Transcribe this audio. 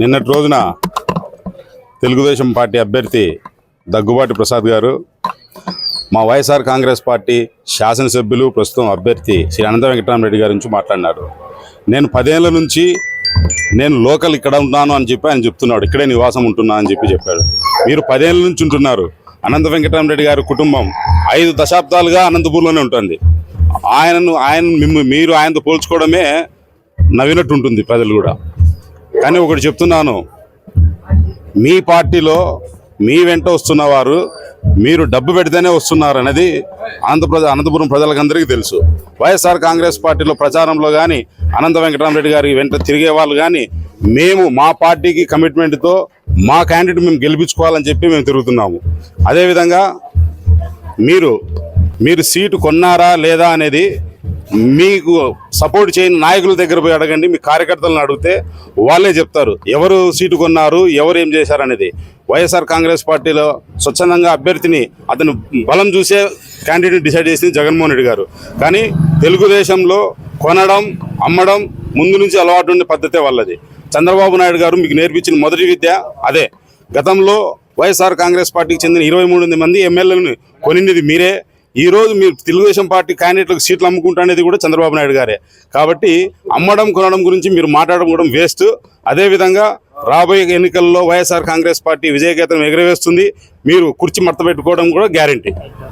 నిన్నటి రోజున తెలుగుదేశం పార్టీ అభ్యర్థి దగ్గుబాటి ప్రసాద్ గారు మా వైఎస్ఆర్ కాంగ్రెస్ పార్టీ శాసనసభ్యులు ప్రస్తుతం అభ్యర్థి శ్రీ అనంత వెంకటరామరెడ్డి గారి నుంచి మాట్లాడినారు. నేను పదేళ్ళ నుంచి నేను లోకల్ ఇక్కడ ఉన్నాను అని చెప్పి ఆయన చెప్తున్నాడు. ఇక్కడే నివాసం ఉంటున్నా అని చెప్పి చెప్పాడు. మీరు పదేళ్ళ నుంచి ఉంటున్నారు. అనంత వెంకటరామరెడ్డి గారి కుటుంబం ఐదు దశాబ్దాలుగా అనంతపూర్లోనే ఉంటుంది. ఆయనను ఆయన మిమ్మ- మీరు ఆయనతో పోల్చుకోవడమే నవ్వినట్టు ఉంటుంది ప్రజలు కూడా. కానీ ఒకటి చెప్తున్నాను. మీ పార్టీలో మీ వెంట వస్తున్న వారు మీరు డబ్బు పెడితేనే వస్తున్నారు అనేది ఆంధ్రప్రదేశ్ అనంతపురం ప్రజలకందరికీ తెలుసు. వైఎస్ఆర్ కాంగ్రెస్ పార్టీలో ప్రచారంలో కానీ అనంత వెంకటరామరెడ్డి గారి వెంట తిరిగే వాళ్ళు కానీ మేము మా పార్టీకి కమిట్మెంట్తో మా క్యాండిడేట్ మేము గెలిపించుకోవాలని చెప్పి మేము తిరుగుతున్నాము. అదేవిధంగా మీరు మీరు సీటు కొన్నారా లేదా అనేది మీకు సపోర్ట్ చేయని నాయకుల దగ్గర పోయి అడగండి మీ కార్యకర్తలను అడిగితే వాళ్ళే చెప్తారు. ఎవరు సీటు కొన్నారు ఎవరు ఏం చేశారు అనేది. వైఎస్ఆర్ కాంగ్రెస్ పార్టీలో స్వచ్ఛందంగా అభ్యర్థిని అతను బలం చూసే క్యాండిడేట్ డిసైడ్ చేసింది జగన్మోహన్ రెడ్డి గారు. కానీ తెలుగుదేశంలో కొనడం అమ్మడం ముందు నుంచి అలవాటు ఉండే పద్ధతే వాళ్ళది. చంద్రబాబు నాయుడు గారు మీకు నేర్పించిన మొదటి విద్య అదే. గతంలో వైఎస్ఆర్ కాంగ్రెస్ పార్టీకి చెందిన ఇరవై మూడు మంది ఎమ్మెల్యేలను కొనింది మీరే. ఈ రోజు మీరు తెలుగుదేశం పార్టీ క్యాండిడేట్లకు సీట్లు అమ్ముకుంటా అనేది కూడా చంద్రబాబు నాయుడు గారే. కాబట్టి అమ్మడం కొనడం గురించి మీరు మాట్లాడడం కూడా వేస్ట్. అదేవిధంగా రాబోయే ఎన్నికల్లో వైఎస్ఆర్ కాంగ్రెస్ పార్టీ విజయకేతనం ఎగరవేస్తుంది. మీరు కుర్చీ మడత పెట్టుకోవడం కూడా గ్యారంటీ.